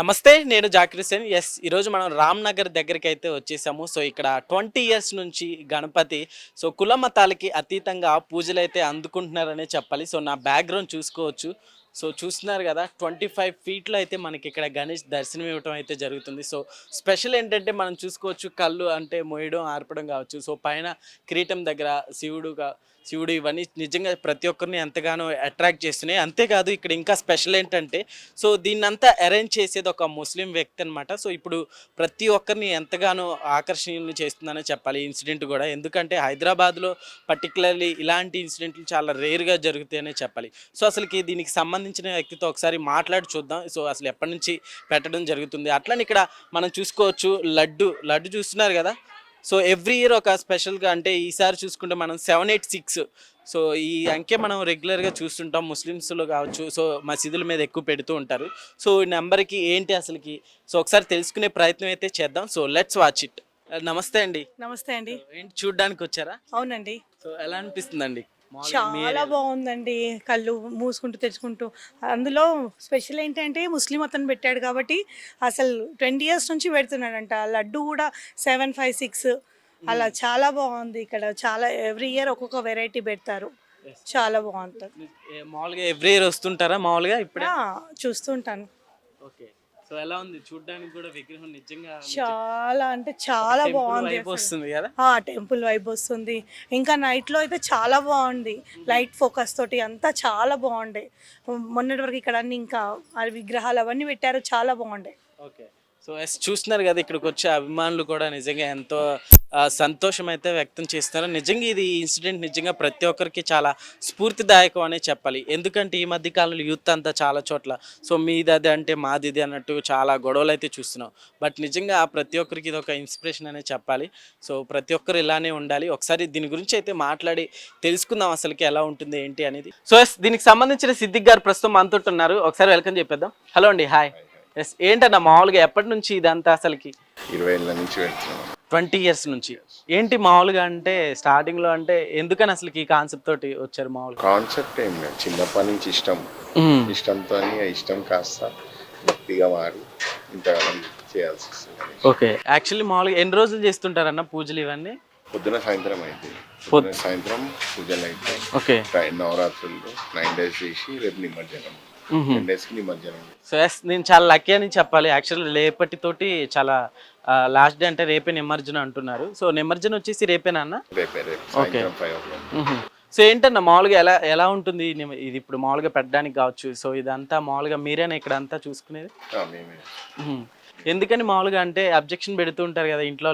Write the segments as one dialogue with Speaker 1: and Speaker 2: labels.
Speaker 1: నమస్తే నేను జాకిర్ హుసేన్ ఎస్ ఈరోజు మనం రామ్ నగర్ దగ్గరికి అయితే వచ్చేసాము. సో ఇక్కడ ట్వంటీ ఇయర్స్ నుంచి గణపతి సో కుల మతాలకి అతీతంగా పూజలు అయితే అందుకుంటున్నారనే చెప్పాలి. సో నా బ్యాక్గ్రౌండ్ చూసుకోవచ్చు. సో చూస్తున్నారు కదా ట్వంటీ ఫైవ్ ఫీట్లో అయితే మనకి ఇక్కడ గణేష్ దర్శనం ఇవ్వటం అయితే జరుగుతుంది. సో స్పెషల్ ఏంటంటే మనం చూసుకోవచ్చు కళ్ళు అంటే మోయడం ఆర్పడం కావచ్చు. సో పైన కిరీటం దగ్గర శివుడుగా శివుడు ఇవన్నీ నిజంగా ప్రతి ఒక్కరిని ఎంతగానో అట్రాక్ట్ చేస్తున్నాయి. అంతేకాదు ఇక్కడ ఇంకా స్పెషల్ ఏంటంటే సో దీన్నంతా అరేంజ్ చేసేది ఒక ముస్లిం వ్యక్తి అనమాట సో ఇప్పుడు ప్రతి ఒక్కరిని ఎంతగానో ఆకర్షణీయులు చేస్తుందనే చెప్పాలి. ఇన్సిడెంట్ కూడా. ఎందుకంటే హైదరాబాద్లో పర్టికులర్లీ ఇలాంటి ఇన్సిడెంట్లు చాలా రేర్గా జరుగుతాయనే చెప్పాలి. సో అసలుకి దీనికి సంబంధించిన వ్యక్తితో ఒకసారి మాట్లాడి చూద్దాం. సో అసలు ఎప్పటి నుంచి పెట్టడం జరుగుతుంది. అట్లనే ఇక్కడ మనం చూసుకోవచ్చు లడ్డు. లడ్డు చూస్తున్నారు కదా? సో ఎవ్రీ ఇయర్ ఒక స్పెషల్గా అంటే ఈసారి చూసుకుంటే మనం సెవెన్ ఎయిట్ సిక్స్. సో ఈ అంకె మనం రెగ్యులర్గా చూస్తుంటాం. ముస్లిమ్స్లో కావచ్చు సో మసీదుల మీద ఎక్కువ పెడుతూ ఉంటారు. సో ఈ నెంబర్కి ఏంటి అసలుకి? సో ఒకసారి తెలుసుకునే ప్రయత్నం అయితే చేద్దాం. So let's watch it. నమస్తే అండి.
Speaker 2: నమస్తే అండి.
Speaker 1: ఏంటి చూడడానికి వచ్చారా?
Speaker 2: అవునండి.
Speaker 1: సో ఎలా అనిపిస్తుందండి?
Speaker 2: చాలా బాగుందండి కళ్ళు మూసుకుంటూ తెచ్చుకుంటూ అందులో స్పెషల్ ఏంటంటే ముస్లిం అతను పెట్టాడు కాబట్టి అసలు ట్వంటీ ఇయర్స్ నుంచి పెడుతున్నాడంట. లడ్డు కూడా సెవెన్ ఫైవ్ సిక్స్. అలా చాలా బాగుంది ఇక్కడ. చాలా ఎవ్రీ ఇయర్ ఒక్కొక్క వెరైటీ పెడతారు. చాలా బాగుంటుంది.
Speaker 1: మామూలుగా ఎవ్రీ ఇయర్ వస్తుంటారా మామూలుగా ఇప్పుడే?
Speaker 2: చూస్తుంటాను.
Speaker 1: ఓకే. సో ఎలా ఉంది? చూడడానికి కూడా విగ్రహం నిజంగా
Speaker 2: చాలా అంటే చాలా బాగుంది
Speaker 1: వస్తుంది కదా?
Speaker 2: ఆ టెంపుల్ వైబ్ వస్తుంది. ఇంకా నైట్లో అయితే చాలా బాగుంది. లైట్ ఫోకస్ తోటి అంతా చాలా బాగుండే. మొన్నటి వరకు ఇక్కడ అన్ని ఇంకా ఆ విగ్రహాలు అవన్నీ పెట్టారు చాలా బాగుండే.
Speaker 1: ఓకే. సో ఎస్ చూస్తున్నారు కదా ఇక్కడికి వచ్చే అభిమానులు కూడా నిజంగా ఎంతో సంతోషం అయితే వ్యక్తం చేస్తున్నారు. నిజంగా ఇది ఇన్సిడెంట్ నిజంగా ప్రతి ఒక్కరికి చాలా స్ఫూర్తిదాయకం అనే చెప్పాలి. ఎందుకంటే ఈ మధ్య కాలంలో యూత్ అంతా చాలా చోట్ల సో మీది అది అంటే మాది ఇది అన్నట్టు చాలా గొడవలు అయితే చూస్తున్నాం. బట్ నిజంగా ప్రతి ఒక్కరికి ఇది ఒక ఇన్స్పిరేషన్ అనే చెప్పాలి. సో ప్రతి ఒక్కరు ఇలానే ఉండాలి. ఒకసారి దీని గురించి అయితే మాట్లాడి తెలుసుకుందాం అసలుకి ఎలా ఉంటుంది ఏంటి అనేది. సో ఎస్ దీనికి సంబంధించిన సిద్దిక్ గారు ప్రస్తుతం మనతో ఉన్నారు. ఒకసారి వెల్కమ్ చెప్పేద్దాం. హలో అండి హాయ్ ఎస్ ఏంటన్నా మామూలుగా ఎప్పటి నుంచి ఇదంతా అసలుకి?
Speaker 3: ఇరవై ఏళ్ళ నుంచి
Speaker 1: ట్వంటీ ఇయర్స్ నుంచి. ఏంటి మామూలుగా అంటే స్టార్టింగ్లో అంటే ఎందుకని అసలు ఈ కాన్సెప్ట్ తోటి వచ్చారు మామూలుగా?
Speaker 3: కాన్సెప్ట్ ఏం లేదు. చిన్నప్పటి నుంచి ఇష్టం. ఇష్టంతో ఇష్టం కాస్త భక్తిగా మారి ఇంతకాలం చేయాల్సి వస్తుంది.
Speaker 1: ఓకే. యాక్చువల్లీ మామూలుగా ఎన్ని రోజులు చేస్తుంటారన్న పూజలు ఇవన్నీ?
Speaker 3: పొద్దున సాయంత్రం అయితే పొద్దున సాయంత్రం పూజలు అయితే
Speaker 1: ఓకే.
Speaker 3: నవరాత్రులు. నైన్ డేస్ చేసి రేపు నిమజ్జనం. డేస్కి
Speaker 1: సో ఎస్ నేను చాలా లక్కీ అని చెప్పాలి. యాక్చువల్లీ రేపటితోటి చాలా లాస్ట్ డే అంటే రేపే నిమజ్జనం అంటున్నారు. సో నిమజ్జనం వచ్చేసి రేపేనా అన్న?
Speaker 3: రేపే రేపు సాయంత్రం ఫైవ్ ఓ క్లాక్
Speaker 1: మ్మ్. సో ఏంటన్నా మామూలుగా ఎలా ఎలా ఉంటుంది? ఇది ఇప్పుడు మామూలుగా పెట్టడానికి కావచ్చు. సో ఇదంతా మామూలుగా మీరేనా ఇక్కడ అంతా చూసుకునేది. ఎందుకని మామూలుగా అంటే అబ్జెక్షన్ పెడుతూ ఉంటారు కదా ఇంట్లో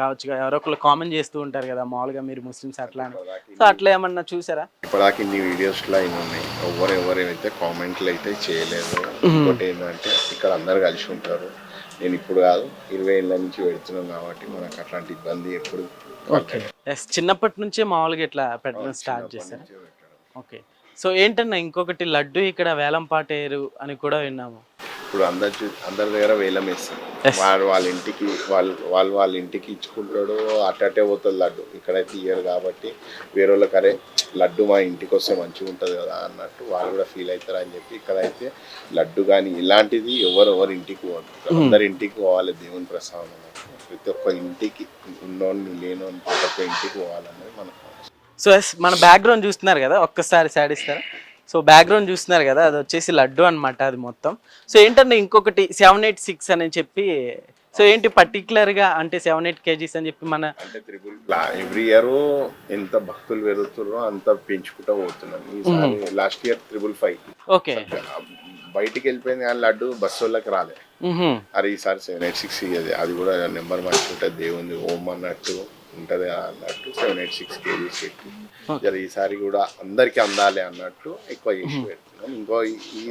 Speaker 1: కావచ్చు ఎవరో ఒకళ్ళు కామెంట్ చేస్తూ ఉంటారు కదా మామూలుగా మీరు ముస్లిమ్స్ అట్లా అని. సో అట్లా ఏమన్నా చూసారా?
Speaker 3: ఇప్పటిదాకా ఇన్ని వీడియోస్లో ఇన్ని ఉన్నాయి. ఎవరు ఎవరైతే కామెంట్లు అయితే చేయలేదు. ఇంకోటి ఏంటంటే ఇక్కడ అందరు కలిసి ఉంటారు. నేను ఇప్పుడు కాదు ఇరవై ఏళ్ళ నుంచి పెడుతున్నాం కాబట్టి మనకు అట్లాంటి ఇబ్బంది ఎప్పుడు
Speaker 1: చిన్నప్పటి నుంచే మామూలుగా ఇట్లా పెట్టడం స్టార్ట్ చేశారు? ఓకే. సో ఏంటన్నా ఇంకొకటి లడ్డు ఇక్కడ వేలం పాటేరు అని కూడా విన్నాము.
Speaker 3: ఇప్పుడు అందరి అందరి దగ్గర వేలం వేస్తారు వాడు వాళ్ళ ఇంటికి వాళ్ళు వాళ్ళు వాళ్ళ ఇంటికి ఇచ్చుకుంటాడు అట్టే పోతుంది లడ్డు. ఇక్కడైతే ఇయ్యరు కాబట్టి వేరే వాళ్ళకి అరే లడ్డు మా ఇంటికి వస్తే మంచిగా ఉంటుంది కదా అన్నట్టు వాళ్ళు కూడా ఫీల్ అవుతారు అని చెప్పి ఇక్కడైతే లడ్డు కానీ ఇలాంటిది ఎవరు ఎవరు ఇంటికి పోదు అందరి ఇంటికి పోవాలి దేవుని ప్రసాదం. ప్రతి ఒక్క ఇంటికి ఉన్నోని లేనోని ప్రతి ఒక్క ఇంటికి పోవాలన్నది మన
Speaker 1: సో ఎస్ మన బ్యాక్గ్రౌండ్ చూస్తున్నారు కదా? ఒక్కసారి సైడ్ ఇస్తారా సో బ్యాక్గ్రౌండ్ చూస్తున్నారు కదా అది వచ్చేసి లడ్డు అన్నమాట అది మొత్తం. సో ఏంటంటే ఇంకొకటి సెవెన్ ఎయిట్ సిక్స్ అని చెప్పి సో ఏంటి పర్టికులర్గా అంటే సెవెన్ ఎయిట్ కేజీస్ అని చెప్పి మన
Speaker 3: అంటే త్రిపుల్ ఎవ్రీ ఇయర్ ఎంత భక్తులు పెరుగుతున్నారో అంత పెంచుకుంటూ పోతున్నాం. ఈసారి last year triple five
Speaker 1: okay.
Speaker 3: బయటికి వెళ్ళిపోయింది కానీ లడ్డు బస్సు వాళ్ళకి రాలే. అరే ఈసారి సెవెన్ ఎయిట్ సిక్స్ ఇయ్యది. అది కూడా నెంబర్ మంచి ఉంటుంది దేవుంది ఓం అన్నట్టు ఉంటుంది అన్నట్టు సెవెన్ ఎయిట్ సిక్స్ కేజీస్ పెట్టి. జర ఈసారి కూడా అందరికీ అందాలి అన్నట్టు ఎక్కువ చేసి పెడుతున్నాం. ఇంకో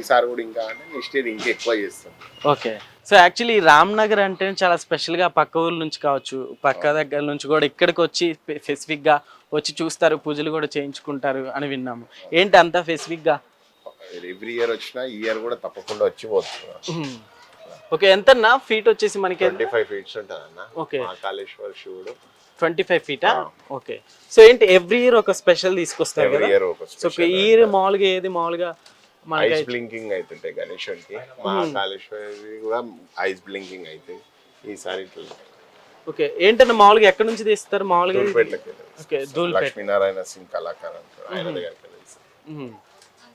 Speaker 3: ఈసారి కూడా ఇంకా అంటే నెక్స్ట్ ఇయర్ ఇంకా ఎక్కువ చేస్తాం.
Speaker 1: Okay so actually Ram Nagar అంటే చాలా స్పెషల్గా పక్క ఊర్ల నుంచి కావచ్చు పక్క దగ్గర నుంచి కూడా ఇక్కడికి వచ్చి స్పెసిఫిక్గా వచ్చి చూస్తారు పూజలు కూడా చేయించుకుంటారు అని విన్నాము. ఏంటి అంత స్పెసిఫిక్గా
Speaker 3: ఎవ్రీ ఇయర్ వచ్చినా ఈ ఇయర్ కూడా తప్పకుండా వచ్చి పోతున్నాం.
Speaker 1: ఓకే ఎంతన్నా? ఫీట్ వచ్చేసి మనకి
Speaker 3: ట్వంటీ ఫైవ్ ఫీట్స్ ఉంటుంది అన్న
Speaker 1: ఓకే
Speaker 3: మహాకాళేశ్వర శివుడు.
Speaker 1: ట్వంటీ ఫైవ్ ఫీటా ఓకే సో ఏంటి ఎవ్రీ ఇయర్ ఒక స్పెషల్ తీసుకొస్తారు కదా? సో ఇయర్ మామూలుగా ఏది మామూలుగా
Speaker 3: ఐస్ బ్లింకింగ్ అవుతుంటాయి గణేశునికి మహాకాళేశ్వరి కూడా ఐస్ బ్లింకింగ్ అవుతాయి ఈసారి
Speaker 1: ఓకే ఏంటన్నా మామూలుగా ఎక్కడి నుంచి తీస్తారు? మామూలుగా
Speaker 3: లక్ష్మీనారాయణ సింగ్ కళాకారు ఆయన దగ్గరికి వెళ్ళేసి
Speaker 1: మ్మ్.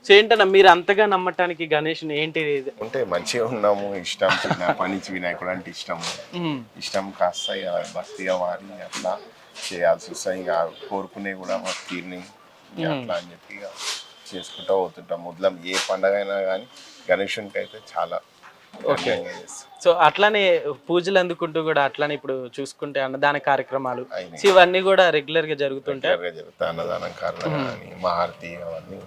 Speaker 1: సో ఏంటన్నా మీరు అంతగా నమ్మటానికి గణేష్ని ఏంటి ఇది?
Speaker 3: ఉంటే మంచిగా ఉన్నాము ఇష్టం చిన్న పని వినాయకుడు అంటే ఇష్టము
Speaker 1: మ్మ్.
Speaker 3: ఇష్టం కాస్త ఇక భక్తిగా మారి అట్లా చేయాల్సి వస్తాయి ఇక కోరుకునే కూడా మా తీరిని ఇక అట్లా అని చెప్పి ఇక చేసుకుంటూ పోతుంటాం మొదలం ఏ పండగ అయినా కానీ గణేశునికి అయితే చాలా ఘనంగా చేస్తాం.
Speaker 1: సో అట్లానే పూజలు అందుకుంటూ కూడా అట్లానే ఇప్పుడు చూసుకుంటే అన్నదాన కార్యక్రమాలు. సో ఇవన్నీ కూడా రెగ్యులర్గా జరుగుతుంటాయి
Speaker 3: జరుగుతాయి అన్నదానం కారణం కానీ మహారతి అవన్నీ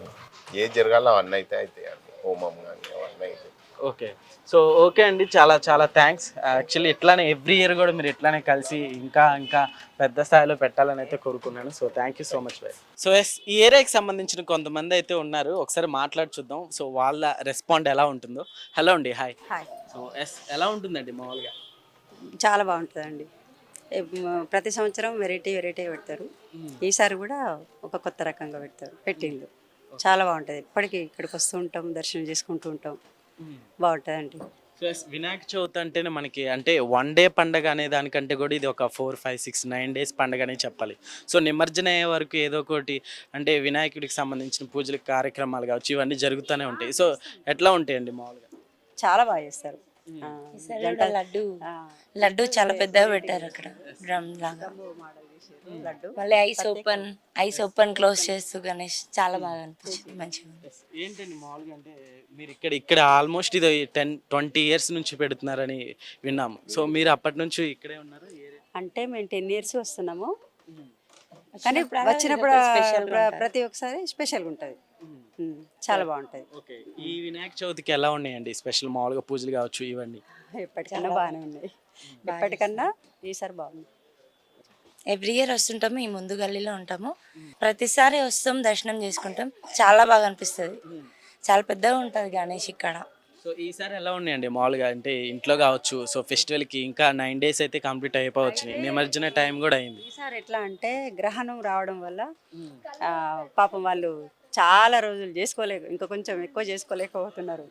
Speaker 3: ఏ జరగాలో అవన్నీ అయితే అవుతాయి అండి. హోమం కానీ అవన్నీ అయితే.
Speaker 1: ఓకే. సో ఓకే అండి. చాలా చాలా థ్యాంక్స్. యాక్చువల్లీ ఇట్లానే ఎవ్రీ ఇయర్ కూడా మీరు ఇట్లానే కలిసి ఇంకా ఇంకా పెద్ద స్థాయిలో పెట్టాలని అయితే కోరుకున్నాను. So thank you so much bye. So yes ఈ ఏరియాకి సంబంధించిన కొంతమంది అయితే ఉన్నారు. ఒకసారి మాట్లాడి చూద్దాం. సో వాళ్ళ రెస్పాండ్ ఎలా ఉంటుందో. హలో అండి. హాయ్.
Speaker 4: హాయ్.
Speaker 1: సో ఎస్ ఎలా ఉంటుందండి మామూలుగా?
Speaker 4: చాలా బాగుంటుందండి. ప్రతి సంవత్సరం వెరైటీ వెరైటీ పెడతారు. ఈసారి కూడా ఒక కొత్త రకంగా పెడతారు. పెట్టిండు చాలా బాగుంటుంది. ఇప్పటికీ ఇక్కడికి వస్తూ ఉంటాం దర్శనం చేసుకుంటూ ఉంటాం. బాగుంటుందండి.
Speaker 1: సో ఎస్ వినాయక చవితి అంటేనే మనకి అంటే వన్ డే పండగ అనే దానికంటే కూడా ఇది ఒక four five six nine days పండగ అనే చెప్పాలి. సో నిమజ్జన అయ్యే వరకు ఏదో ఒకటి అంటే వినాయకుడికి సంబంధించిన పూజల కార్యక్రమాలు కావచ్చు ఇవన్నీ జరుగుతూనే ఉంటాయి. సో ఎట్లా ఉంటాయండి మామూలుగా?
Speaker 4: చాలా బాగా చేస్తారు.
Speaker 5: కూడా లడ్డు.
Speaker 4: ఆ,
Speaker 5: లడ్డు చాలా పెద్దగా పెట్టారు అక్కడ డ్రమ్ లాగా మళ్ళీ eyes open eyes open close చేస్తూ గణేష్ చాలా బాగా అనిపించింది మంచిగా.
Speaker 1: ఏంటండి మామూలుగా అంటే మీరు ఇక్కడ ఇక్కడ ఆల్మోస్ట్ ఇది టెన్ ట్వంటీ ఇయర్స్ నుంచి పెడుతున్నారని విన్నాము. సో మీరు అప్పటి నుంచి ఇక్కడే ఉన్నారు
Speaker 4: అంటే మేము టెన్ ఇయర్స్ వస్తున్నాము. కానీ వచ్చినప్పుడు. ప్రతి ఒక్కసారి స్పెషల్గా ఉంటుంది. చాలా బాగుంటుంది
Speaker 1: ఓకే. ఈ వినాయక చవితికి ఎలా ఉన్నాయండి? స్పెషల్ మామూలుగా పూజలు కావచ్చు ఇవన్నీ?
Speaker 4: ఎప్పటికన్నా బాగానే ఉన్నాయి. ఎప్పటికన్నా ఈసారి బాగుంది
Speaker 5: ఎవ్రీ ఇయర్ వస్తుంటాము ఈ ముందు గల్లీలో ఉంటాము. ప్రతిసారి వస్తాం దర్శనం చేసుకుంటాం. చాలా బాగా అనిపిస్తుంది. చాలా పెద్దగా ఉంటుంది గణేష్ ఇక్కడ.
Speaker 1: సో ఈసారి ఎలా ఉన్నాయండి మామూలుగా? అంటే ఇంట్లో కావచ్చు సో ఫెస్టివల్కి ఇంకా నైన్ డేస్ అయితే కంప్లీట్ అయిపోవచ్చు. నిమజ్జన టైం కూడా అయింది.
Speaker 4: ఈసారి ఎట్లా అంటే గ్రహణం రావడం వల్ల ఆ, పాపం వాళ్ళు చాలా రోజులు చేసుకోలేక ఇంకా కొంచెం ఎక్కువ చేసుకోలేకపోతున్నారు.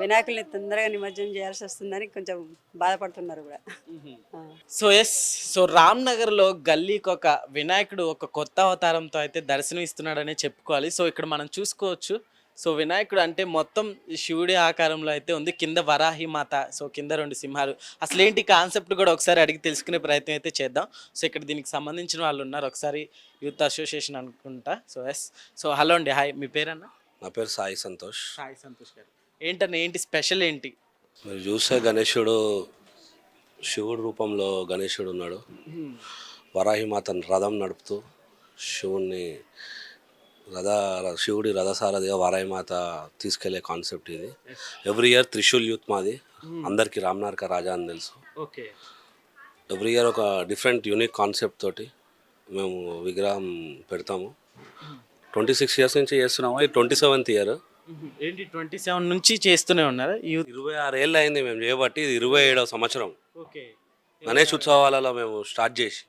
Speaker 4: వినాయకుల్ని తొందరగా నిమజ్జనం చేయాల్సి వస్తుందని కొంచెం బాధపడుతున్నారు కూడా.
Speaker 1: సో ఎస్ సో రామ్ నగర్లో గల్లీకి ఒక వినాయకుడు ఒక కొత్త అవతారంతో అయితే దర్శనం ఇస్తున్నాడనే చెప్పుకోవాలి. సో ఇక్కడ మనం చూసుకోవచ్చు. సో వినాయకుడు అంటే మొత్తం శివుడి ఆకారంలో అయితే ఉంది. కింద వరాహి మాత సో కింద రెండు సింహాలు. అసలు ఏంటి కాన్సెప్ట్ కూడా ఒకసారి అడిగి తెలుసుకునే ప్రయత్నం అయితే చేద్దాం. సో ఇక్కడ దీనికి సంబంధించిన వాళ్ళు ఉన్నారు. ఒకసారి యూత్ అసోసియేషన్ అనుకుంటా. సో ఎస్ సో హలో అండి. హాయ్. మీ పేరన్నా?
Speaker 6: నా పేరు సాయి సంతోష్.
Speaker 1: సాయి సంతోష్ గారు. ఏంటన్నా ఏంటి స్పెషల్ ఏంటి?
Speaker 6: మీరు చూస్తే గణేశుడు శివుడు రూపంలో గణేశుడు ఉన్నాడు. వరాహిమాతను రథం నడుపుతూ శివుణ్ణి రథ శివుడి రథసారథిగా వరాహిమాత తీసుకెళ్ళే కాన్సెప్ట్ ఇది. ఎవ్రీ ఇయర్ త్రిశూల్ యూత్ మాది. అందరికీ రామ్నార్క రాజా అని తెలుసు.
Speaker 1: ఓకే.
Speaker 6: ఎవ్రీ ఇయర్ ఒక డిఫరెంట్ యూనిక్ కాన్సెప్ట్ తోటి మేము విగ్రహం పెడతాము. ట్వంటీ సిక్స్ ఇయర్స్ నుంచి చేస్తున్నాము. ఇది ట్వంటీ సెవెంత్ ఇయర్
Speaker 1: ఏంటి ట్వంటీ సెవెన్ నుంచి చేస్తూనే ఉన్నారా?
Speaker 6: ఇరవై ఆరు ఏళ్ళు అయింది మేము చేయబట్టి ఇది ఇరవై ఏడవ సంవత్సరం.
Speaker 1: ఓకే.
Speaker 6: గణేష్ ఉత్సవాలలో మేము స్టార్ట్ చేసి.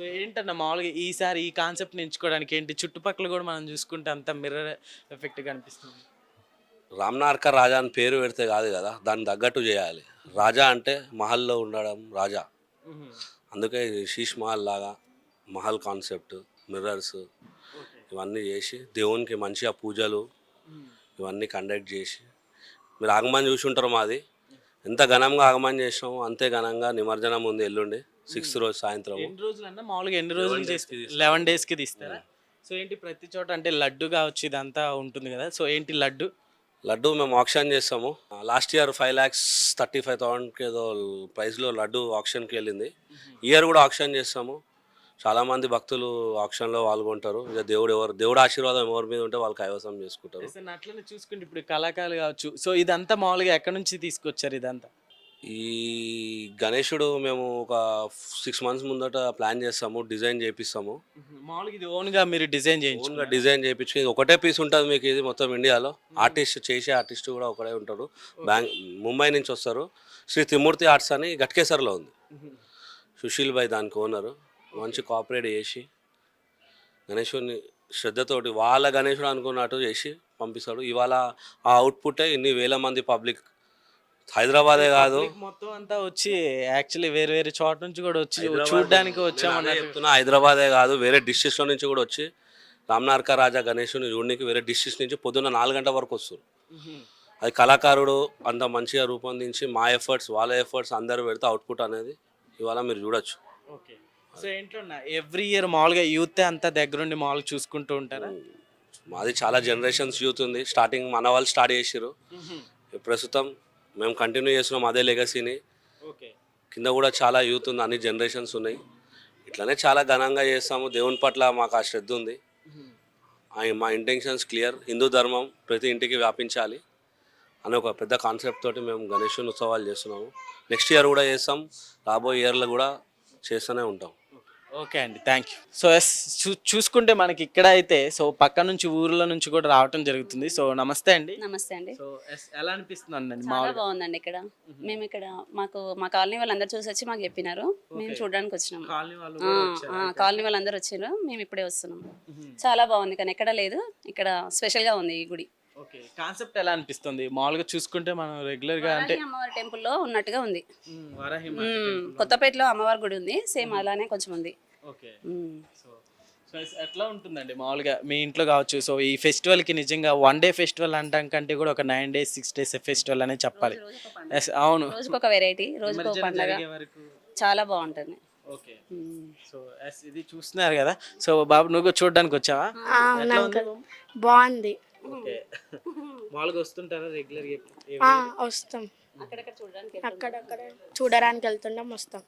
Speaker 1: సో ఏంటన్నా మామూలుగా ఈసారి ఈ కాన్సెప్ట్ ఎంచుకోవడానికి ఏంటి? చుట్టుపక్కల కూడా మనం చూసుకుంటే అంత మిర్రర్ ఎఫెక్ట్ కనిపిస్తుంది.
Speaker 6: రామ్నార్క రాజా అని పేరు పెడితే కాదు కదా దాన్ని తగ్గట్టు చేయాలి. రాజా అంటే మహల్లో ఉండడం రాజా. అందుకే శీష్ మహల్ లాగా మహల్ కాన్సెప్ట్ మిర్రర్స్ ఇవన్నీ చేసి దేవునికి మంచిగా పూజలు ఇవన్నీ కండక్ట్ చేసి. మీరు ఆగమని చూసి ఉంటారు మాది. ఎంత ఘనంగా ఆగమని చేసినామో అంతే ఘనంగా నిమజ్జనం ఉంది ఎల్లుండి. సిక్స్త్ రోజు సాయంత్రం
Speaker 1: ఎన్ని రోజులు అన్నా మామూలుగా ఎన్ని రోజులు చేస్తే లెవెన్ డేస్కి తీస్తారా? సో ఏంటి ప్రతి చోట అంటే లడ్డు కావచ్చు ఇదంతా ఉంటుంది కదా. సో ఏంటి లడ్డు?
Speaker 6: లడ్డు మేము ఆప్షన్ చేస్తాము. Last year five lakhs thirty five థౌసండ్కి ఏదో ప్రైస్లో లడ్డు ఆప్షన్కి వెళ్ళింది. ఇయర్ కూడా ఆప్షన్ చేస్తాము. చాలామంది భక్తులు ఆప్షన్లో పాల్గొంటారు. ఇక దేవుడు ఎవరు దేవుడు ఆశీర్వాదం ఎవరి మీద ఉంటే వాళ్ళు కైవసం చేసుకుంటారు.
Speaker 1: అట్లనే చూసుకుంటే ఇప్పుడు కళాకారులు కావచ్చు. సో ఇదంతా మామూలుగా ఎక్కడి నుంచి తీసుకొచ్చారు ఇదంతా?
Speaker 6: ఈ గణేశుడు మేము ఒక సిక్స్ మంత్స్ ముందట ప్లాన్ చేస్తాము డిజైన్ చేపిస్తాము.
Speaker 1: మామూలుగా ఇది ఓన్గా మీరు డిజైన్ చేయించు
Speaker 6: ఓన్గా డిజైన్ చేయించి ఒకటే పీస్ ఉంటుంది మీకు ఇది మొత్తం ఇండియాలో. ఆర్టిస్ట్ చేసే ఆర్టిస్ట్ కూడా ఒకడే ఉంటాడు. బ్యాంక్ ముంబై నుంచి వస్తారు. శ్రీ త్రిమూర్తి ఆర్ట్స్ అని గట్కేసర్లో ఉంది. సుశీల్ భాయ్ దానికి ఓనరు మంచి కోఆపరేట్ చేసి గణేశుడిని శ్రద్ధతోటి వాళ్ళ గణేశుడు అనుకున్నట్టు చేసి పంపిస్తాడు. ఇవాళ ఆ అవుట్పుటే ఇన్ని వేల మంది పబ్లిక్ హైదరాబాదే కాదు.
Speaker 1: మొత్తం అంతా వచ్చి యాక్చువల్లీ వేరే వేరే చోట నుంచి కూడా వచ్చి చూడడానికి వచ్చామన్నట్టు
Speaker 6: చెప్తున్నా హైదరాబాదే కాదు వేరే డిస్ట్రిక్ట్స్లో నుంచి కూడా వచ్చి రామనార్క రాజా గణేష్ని చూడడానికి వేరే డిస్ట్రిక్ట్స్ నుంచి పొద్దున్న నాలుగు గంటల వరకు వస్తారు అది కళాకారుడు అంత మంచిగా రూపొందించి మా ఎఫర్ట్స్ వాళ్ళ ఎఫర్ట్స్ అందరూ పెడితే అవుట్పుట్ అనేది ఇవాళ మీరు చూడొచ్చు.
Speaker 1: ఓకే సో ఏంటో ఎవ్రీ ఇయర్ మామూలుగా యూత్ అంతా దగ్గరుండి మామూలుగా చూసుకుంటూ ఉంటారా?
Speaker 6: మాది చాలా జనరేషన్స్ యూత్ ఉంది. స్టార్టింగ్ మన వాళ్ళు స్టార్ట్ చేసిరు ప్రస్తుతం మేము కంటిన్యూ చేస్తున్నాం అదే లెగసీని
Speaker 1: ఓకే.
Speaker 6: కింద కూడా చాలా యూత్ ఉంది అన్ని జనరేషన్స్ ఉన్నాయి. ఇట్లనే చాలా ఘనంగా చేస్తాము. దేవుని పట్ల మాకు ఆ శ్రద్ధ ఉంది. మా ఇంటెన్షన్స్ క్లియర్ హిందూ ధర్మం ప్రతి ఇంటికి వ్యాపించాలి అనే ఒక పెద్ద కాన్సెప్ట్ తోటి మేము గణేష్ ఉత్సవాలు చేస్తున్నాము. నెక్స్ట్ ఇయర్ కూడా చేస్తాం. రాబోయే ఇయర్లో కూడా చేస్తూనే ఉంటాం.
Speaker 1: ఓకే అండి థ్యాంక్ యూ సో ఎస్ చూ చూసుకుంటే మనకి ఇక్కడ అయితే సో పక్క నుంచి ఊర్ల నుంచి కూడా రావటం జరుగుతుంది. సో నమస్తే అండి.
Speaker 7: నమస్తే అండి.
Speaker 1: సో ఎస్ ఎలా అనిపిస్తుంది అండి?
Speaker 7: చాలా బాగుందండి ఇక్కడ. మేము ఇక్కడ మాకు మా కాలనీ వాళ్ళందరూ చూసి వచ్చి మాకు చెప్పినారు. మేము చూడడానికి వచ్చినాము.
Speaker 1: కాలనీ
Speaker 7: వాళ్ళందరూ వచ్చారు మేము ఇప్పుడే వస్తున్నాం చాలా బాగుంది కానీ ఎక్కడ లేదు. ఇక్కడ స్పెషల్గా ఉంది ఈ గుడి.
Speaker 1: ఓకే. కాన్సెప్ట్ ఎలా అనిపిస్తుంది? మామూలుగా చూసుకుంటే మనం రెగ్యులర్గా అంటే
Speaker 7: అమ్మవారి టెంపుల్లో ఉన్నట్టుగా ఉంది.
Speaker 1: మ్మ్, వరాహి మాత
Speaker 7: మ్మ్.
Speaker 1: temple.
Speaker 7: కొత్తపేటలో అమ్మవారి గుడి ఉంది. సేమ్ అలానే కొంచెం ఉంది.
Speaker 1: ఓకే.
Speaker 7: మ్మ్.
Speaker 1: సో సో ఎట్లా ఉంటుందండి? మామూలుగా మీ ఇంట్లో కావచ్చు. సో ఈ ఫెస్టివల్కి నిజంగా వన్ డే ఫెస్టివల్ అంటాం కంటే కూడా ఒక nine days six days festival అనే చెప్పాలి. ఎస్ అవును.
Speaker 7: రోజుకొక వెరైటీ రోజుకొక
Speaker 1: నిమజ్జనం
Speaker 7: పండగ.
Speaker 1: జరిగే వరకు
Speaker 7: చాలా బాగుంటుంది.
Speaker 1: ఓకే.
Speaker 7: మ్మ్.
Speaker 1: సో ఎస్ ఇది చూస్తున్నారు కదా. సో బాబు నువ్వు చూడడానికి వచ్చావా? ఎట్లా ఉంది బాబు?
Speaker 8: బాగుంది.
Speaker 1: ఓకే. మామూలుగా వస్తుంటారా రెగ్యులర్
Speaker 8: ఆ, వస్తాం.
Speaker 7: అక్కడక్కడ చూడడానికి
Speaker 8: అక్కడక్కడ చూడడానికి వెళ్తుంటాం వస్తాం.